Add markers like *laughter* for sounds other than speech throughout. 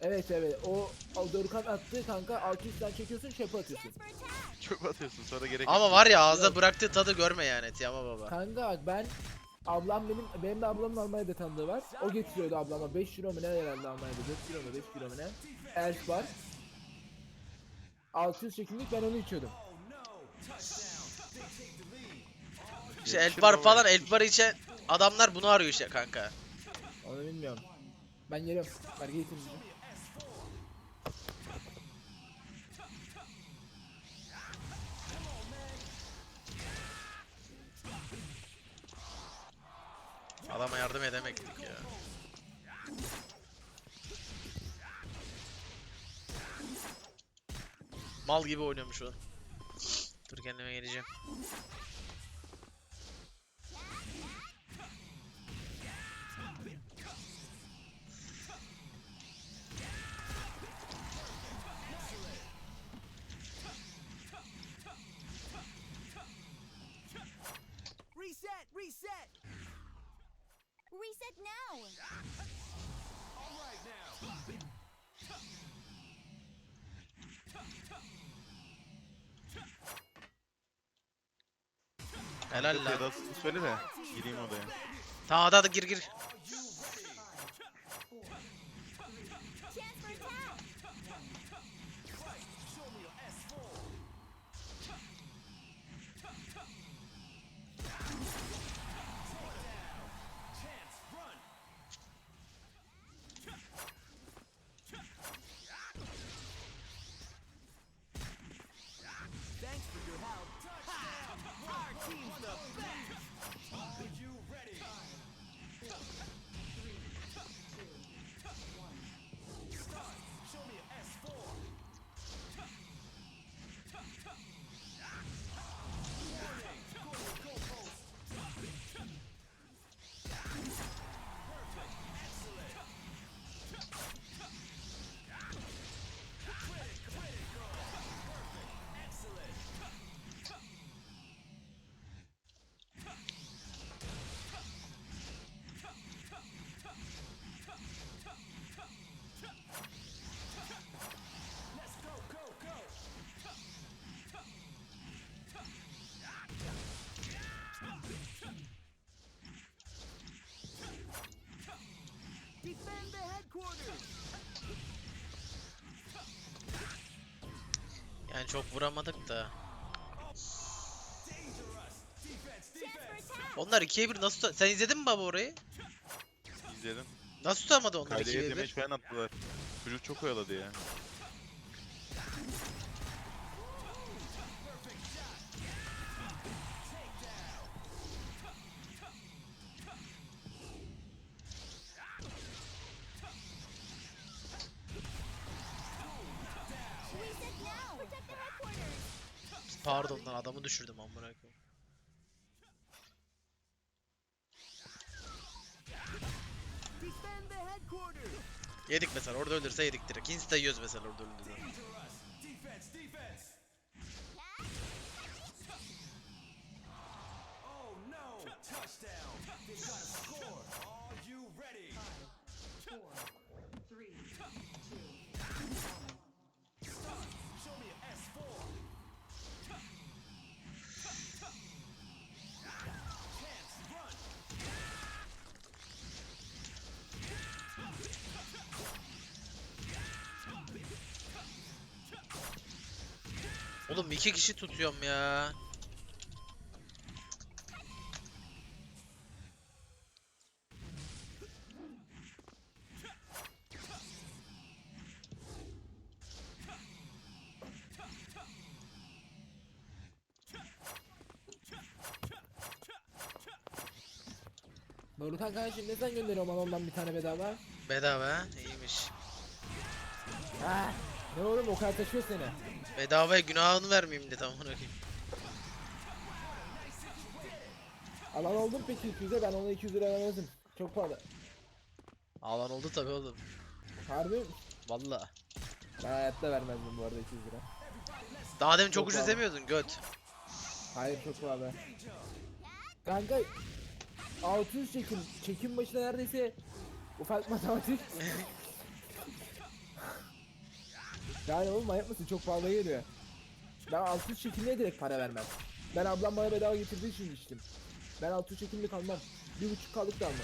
Evet evet o, Dorukhan attı kanka 600'den çekiyorsun çöpe atıyorsun. Çöp atıyorsun sonra gerek Ama var ya ağızda bıraktığı tadı görme yani Tiyama baba. Kanka bak ben ablam benim benim de ablamın Almanya'da tanıdığı var. O getiriyordu ablama 5 euro mu ne herhalde Almanya'da 4 euro mu 5 euro mu ne? Elf var. 600 çekimlik ben onu içiyordum. İşte elf bar falan elf bar içen adamlar bunu arıyor işte kanka. Onu bilmiyorum. Ben geliyorum. Belge getireceğim. Adama yardım edemektik ya. Mal gibi oynuyormuş o. Dur kendime geleceğim. Reset now! Helal Ya da lan. adını söyle de gireyim odaya. Tamam hadi hadi gir gir. Yani çok vuramadık da. Onlar 2'ye 1 nasıl Sen izledin mi baba orayı? İzledim. Nasıl tutamadı onlar Kaleye 2'ye 1? demeç falan attılar. Çocuk çok oyaladı ya. Pardon lan adamı düşürdüm amına koyayım. Yedik mesela orada ölürse yedik direkt. Insta yiyoruz mesela orada öldüğünde. Oğlum iki kişi tutuyorum ya. Dorukhan kardeşim ne sen gönderiyorum ondan bir tane bedava? Bedava? İyiymiş. Ha, ne oğlum o kadar taşıyor seni. Bedavaya günahını vermeyeyim de tamam koyayım. Alan oldum peki 200'e ben ona 200 lira vermezdim. Çok pahalı. Alan oldu tabi oğlum. Harbi mi? Valla. Ben hayatta vermezdim bu arada 200 lira. Daha demin çok Çok ucuz pahalı. demiyordun göt. Hayır çok pahalı. Kanka 600 çekim. Çekim başına neredeyse ufak *laughs* matematik. Yani oğlum manyak mısın? Çok pahalı geliyor. Ben 600 çekimliğe direkt para vermem. Ben ablam bana bedava getirdiği için içtim. Ben 600 çekimlik almam. Bir buçuk kalık da almam.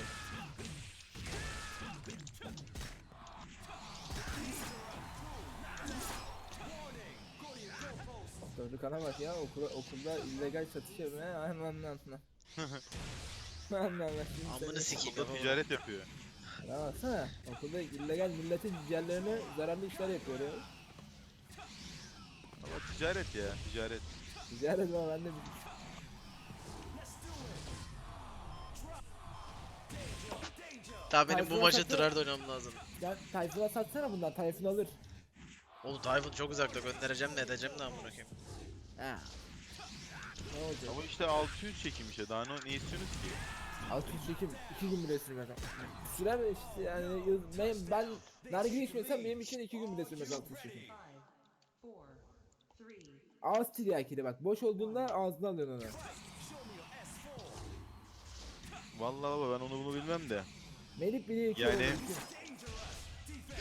Çocukana bak ya okula, okulda illegal satış yapmaya aynen aynen aynen Amını sikeyim ya. ticaret yapıyor. Ya baksana okulda illegal milletin ciğerlerine zararlı işler yapıyor ya. Ticaret ya ticaret. Ticaret var ben de Tamam benim bu Tayfun'a maçı sakın- Tryhard oynamam lazım. Ya Tayfun'a satsana bundan Tayfun alır. Oğlum Tayfun çok uzakta göndereceğim de edeceğim de amına koyayım. Ha. Ne olacak? Ama işte 600 çekim işte daha ne, ne istiyorsunuz ki? 600 çekim 2 gün bile sürmez. Sürer işte yani ben, ben nargile içmesem benim için 2 gün bile sürmez 600 çekim. Five, four, Ağız tiryakili bak boş olduğunda ağzına alıyorsun onu. Vallahi baba ben onu bunu bilmem de. Melih bile 2 Yani-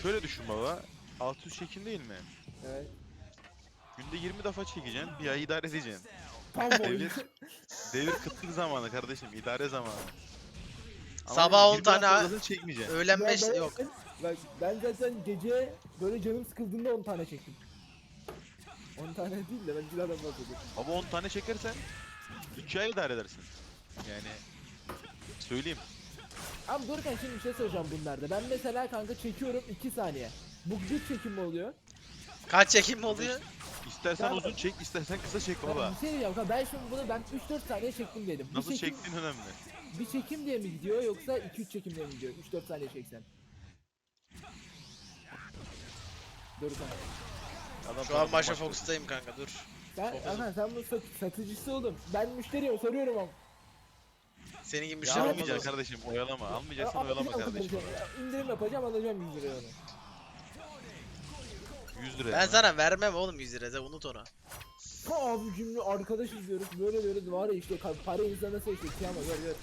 Şöyle düşün baba. 600 çekim değil mi? Evet. Günde 20 defa çekeceksin, bir ay idare edeceksin. Tam *laughs* Devir, devir kıtlık zamanı kardeşim, idare zamanı. Ama Sabah 10 20 daha tane- çekmeyeceksin. Öğlen Ya 5 ben- yok. Bak ben zaten gece böyle canım sıkıldığında 10 tane çektim. 10 tane değil de ben bir adam bahsediyorum. Ama 10 tane çekersen 2 ay idare edersin. Yani söyleyeyim. Ama dururken şimdi bir şey soracağım bunlarda. Ben mesela kanka çekiyorum 2 saniye. Bu bir çekim mi oluyor? Kaç çekim mi oluyor? İstersen Ya- uzun çek, istersen kısa çek baba. bir şey diyeceğim kanka ben şimdi bunu ben 3-4 saniye çektim dedim. Bir Nasıl çekim, çektiğin önemli. Bir çekim diye mi gidiyor yoksa 2-3 çekim diye mi gidiyor? 3-4 saniye çeksen. Dur kanka. Adam Şu an Maşa. Fox'tayım kanka dur. Sen, Çok sen bu sat- satıcısı oldum. Ben müşteriyim soruyorum ama. Senin gibi Ya müşteri olmaz almayacaksın olsun. kardeşim, oyalama. Almayacaksan Aa, oyalama alacağım kardeşim. İndirim yapacağım alacağım 100 liraya onu. 100 lira. Ben sana vermem oğlum 100 lira sen unut onu. Ha abi cümle arkadaş izliyoruz böyle böyle var ya işte para insan nasıl işte kıyama gör gör.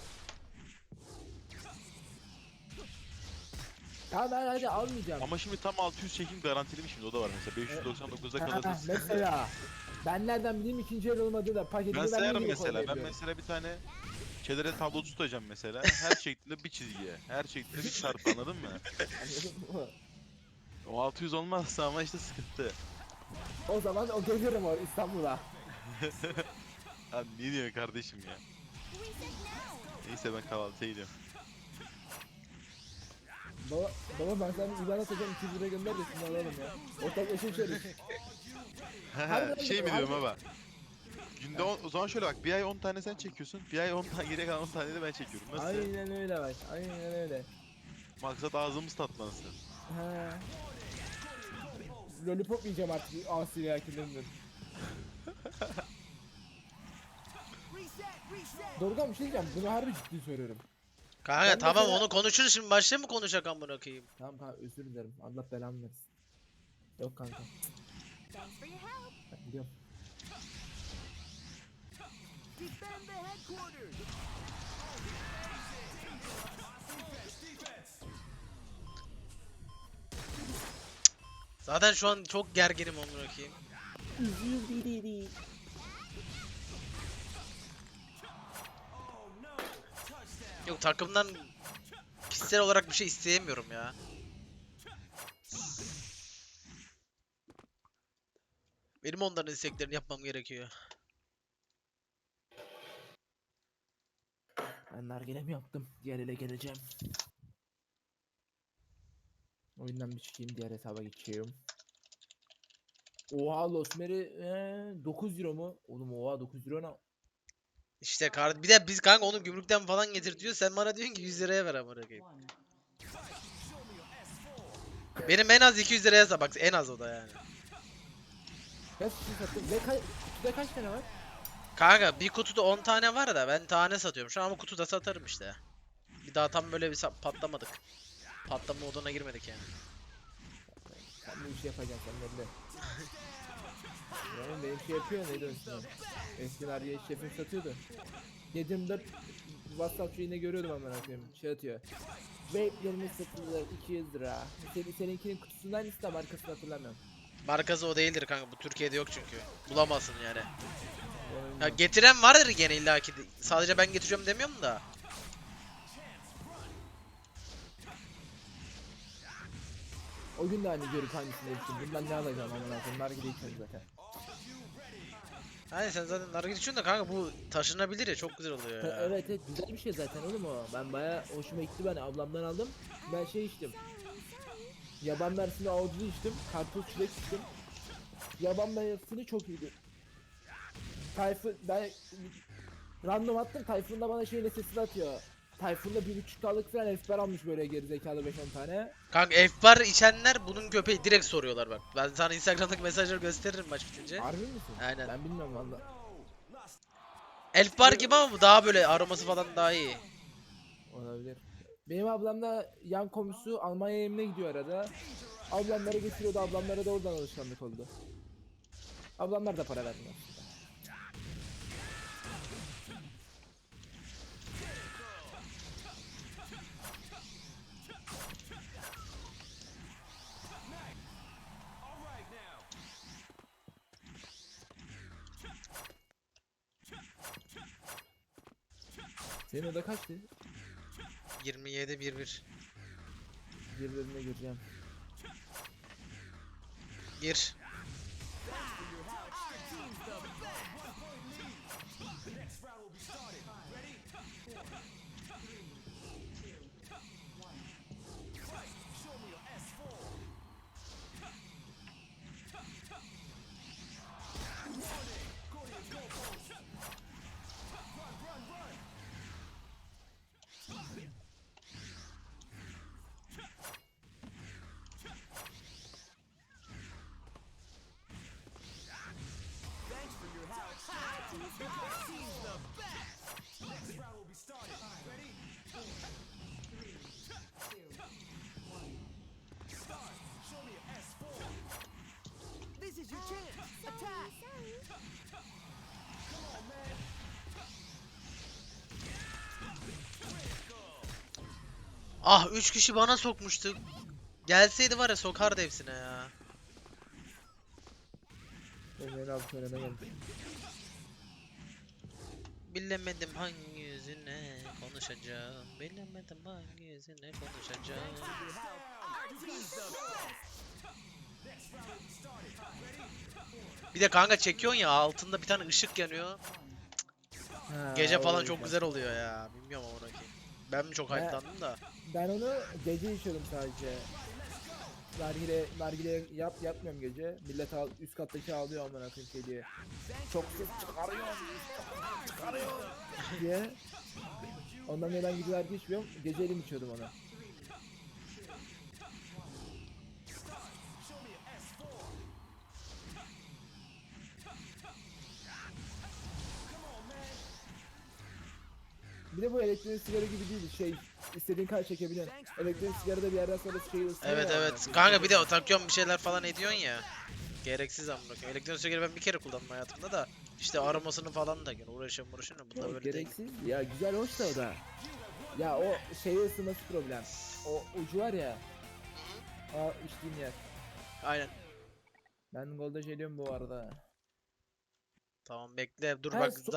Ya ben hadi almayacağım. Ama şimdi tam 600 çekim garantili mi şimdi o da var mesela 599'da Ha, kalırsın. mesela. Ben nereden bileyim ikinci el olmadı da paketini Ben sayarım niye mesela. Ben koyabiliyorum? mesela bir tane kedere tablo tutacağım mesela. Her şeklinde bir çizgiye. Her şeklinde bir çarpı anladın mı? Anladın mı? O 600 olmazsa ama işte sıkıntı. o zaman o gelirim o İstanbul'a. *laughs* Abi ne diyorsun kardeşim ya? Neyse ben kahvaltıya gidiyorum. Baba, baba ben sana IBAN atacağım 200 lira gönder de şunu alalım ya. Ortaklaşa içeriz. Harbiden şey mi diyorum baba? Günde on, o zaman şöyle bak bir ay 10 tane sen çekiyorsun. Bir ay 10 tane geri kalan 10 tane de ben çekiyorum. Nasıl? Aynen öyle bak. Aynen öyle. Maksat ağzımız tatlansın. He. Lollipop yiyeceğim artık asi reakörlerinden. Reset, reset. Dorgan bir şey diyeceğim. Bunu harbi ciddi söylüyorum. Kanka Ben tamam mesela- onu konuşuruz şimdi başta mı konuşacak amına koyayım? Tamam kanka özür dilerim. Allah belamı versin. Yok kanka. Thanks for your help. Ben gidiyorum. Defend the headquarters. Zaten şu an çok gerginim amına koyayım. Yok takımdan kişisel olarak bir şey isteyemiyorum ya. Benim onların isteklerini yapmam gerekiyor. Ben nargilemi yaptım. Diğer ele geleceğim. Oyundan bir çıkayım. Diğer hesaba geçiyorum. Oha Losmer'i ee, 9 euro mu? Oğlum oha 9 euro ne? İşte kar bir de biz kanka onu gümrükten falan getirtiyor. Sen bana diyorsun ki 100 liraya ver amına koyayım. Benim en az 200 liraya sa- bak en az o da yani. Kaç kişi sattın? Ve ka kutuda kaç tane var? Kanka bir kutuda 10 tane var da ben tane satıyorum. Şu an ama kutuda satarım işte. Bir daha tam böyle bir patlamadık. Patlama moduna girmedik yani. Sen bu işi yapacaksın sen belli. *laughs* Yani benim şey yapıyor neydi o ismi? Eski nargile şefim satıyordu. 724 WhatsApp şeyinde görüyordum hemen koyayım. Şey atıyor. Vape'lerimiz satılıyor 200 lira. Senin, seninkinin kutusundan iste markasını hatırlamıyorum. Markası o değildir kanka. Bu Türkiye'de yok çünkü. Bulamazsın yani. Ya getiren vardır gene illaki. de. Sadece ben getiriyorum demiyorum da. O gün de aynı görüp hangisini demiştim. Bundan ne alacağım amına koyayım. Nargile içiyorum zaten. Hani sen zaten nargile içiyorsun da kanka bu taşınabilir ya çok güzel oluyor ya. *laughs* Evet evet güzel bir şey zaten oğlum o. Ben baya hoşuma gitti ben ablamdan aldım. Ben şey içtim. Yaban mersini avucunu içtim. Karpuz çilek içtim. Yaban mersini çok iyiydi. Tayfun ben random attım Tayfun da bana şeyin sesini atıyor. Tayfun'da bir buçuk kalık falan esper almış böyle gerizekalı 5-10 tane. Kanka F-bar içenler bunun köpeği direkt soruyorlar bak. Ben sana Instagram'daki mesajları gösteririm maç bitince. Harbi misin? Aynen. Ben bilmiyorum valla. Elf bar gibi ama bu daha böyle aroması falan daha iyi. Olabilir. Benim ablam da yan komşusu Almanya evine gidiyor arada. Ablamlara getiriyordu, ablamlara da oradan alışkanlık oldu. Ablamlar da para vermiyor. Senin oda kaçtı? 27 1-1. Birbirine gireceğim. Gir. Ah 3 kişi bana sokmuştu. Gelseydi var ya sokardı hepsine ya. Geldi. Bilemedim hangi yüzüne konuşacağım. Bilemedim hangi yüzüne konuşacağım. Bir de kanka çekiyorsun ya altında bir tane ışık yanıyor. Ha, Gece falan çok güzel oluyor ya. Bilmiyorum ama. Ben mi çok hype'landım da. Ben onu gece içiyorum sadece. Nargile, nargile yap yapmıyorum gece. Millet al, üst kattaki ağlıyor amına koyayım şey diye. Çok ses çıkarıyor. çıkarıyor diye. Ondan dolayı ben geceler içmiyorum. Geceleyin içiyordum onu. Bir de bu elektronik sigara gibi değil şey istediğin kadar çekebiliyorsun. Elektronik sigara da bir yerden sonra şeyi ısınıyor Evet ya evet. Kanka bir de takıyorsun bir şeyler falan ediyorsun ya. Gereksiz amına koyayım. Elektronik sigara ben bir kere kullandım hayatımda da. İşte aromasını falan da gene uğraşıyorum uğraşıyorum. Bunda Yok, böyle değil. gereksiz. Ya güzel hoş da o da. Ya o şeyi ısınması problem. O ucu var ya. Aa içtiğin yer. Aynen. Ben Golda geliyorum bu arada. Tamam bekle dur Ha, bak so-